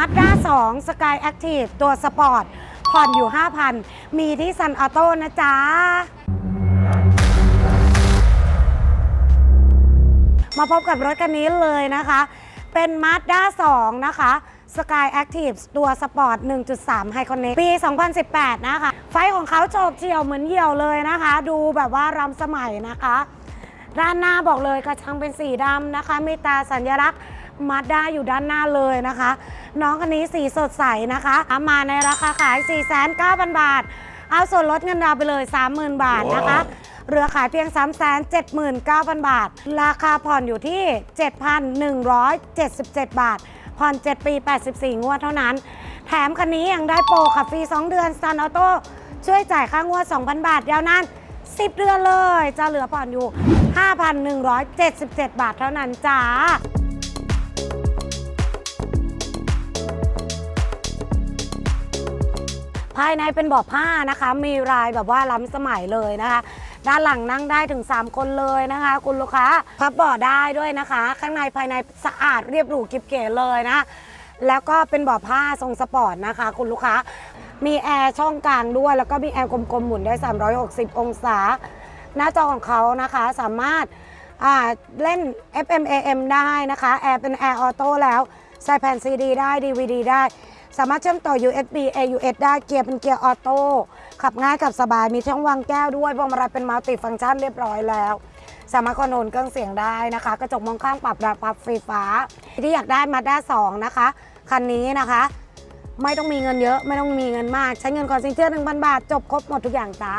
มาด้า2 Sky Active ตัวสปอร์ต ผ่อนอยู่ 5,000 มีที่ซันออโต้นะจ๊ะ มาพบกับรถคันนี้เลยนะคะ เป็น Mazda 2นะคะ Sky Active ตัวสปอร์ต 1.3 High Connect ปี 2018 นะคะ ไฟของเขาโฉบเฉี่ยวเหมือนเหี่ยวเลยนะคะ ดูแบบว่ารำสมัยนะคะ ด้านหน้าบอกเลยกระชังเป็นสีดำนะคะ มีตาสัญลักษณ์ มาด้าอยู่ด้านหน้าเลยนะคะ น้องคันนี้สีสดใสนะคะ มาในราคาขาย 4,900 บาท เอาส่วนลดเงินดาวไปเลย 30,000 บาทนะคะเรือขายเพียง 379,000 บาท ราคาผ่อนอยู่ที่ 7,177 บาท ผ่อน 7 ปี 84 งวดเท่านั้น แถมคันนี้ยังได้โปรขับฟรี 2 เดือนซันออโต้ช่วยจ่ายค่างวด 2,000 บาทยาวนาน10 เดือนเลย จะเหลือผ่อนอยู่ 5,177 บาทเท่านั้นจ้า ภายในเป็นเบาะผ้านะคะ มีลายแบบว่าล้ำสมัยเลยนะคะ ด้านหลังนั่งได้ถึง 3 คนเลยนะคะ คุณลูกค้าพับเบาะได้ด้วยนะคะ ข้างในภายในสะอาดเรียบหรูกิบเก๋เลยนะ แล้วก็เป็นเบาะผ้าทรงสปอร์ตนะคะ คุณลูกค้ามีแอร์ช่องกลางด้วย แล้วก็มีแอร์กลมๆหมุนได้ 360 องศา หน้าจอของเขานะคะสามารถเล่น FM AM ได้นะคะ แอร์เป็นแอร์ออโต้แล้ว ใส่แผ่นซีดีได้ DVD ได้ สามารถเชื่อมต่อ USB AUX ได้เกียร์เป็นเกียร์ออโต้ขับง่ายขับสบายมีช่องวางแก้วด้วยพวงมาลัยเป็นมัลติฟังก์ชันเรียบร้อยแล้ว สามารถคอนโทรลเครื่องเสียงได้นะคะ กระจกมองข้างปรับระดับไฟฟ้า ที่อยากได้มาด้า2นะคะ คันนี้นะคะ ไม่ต้องมีเงินเยอะไม่ต้องมีเงินมาก ใช้เงินก่อนสินเชื่อ1,000 บาท จบครบหมดทุกอย่างจ้า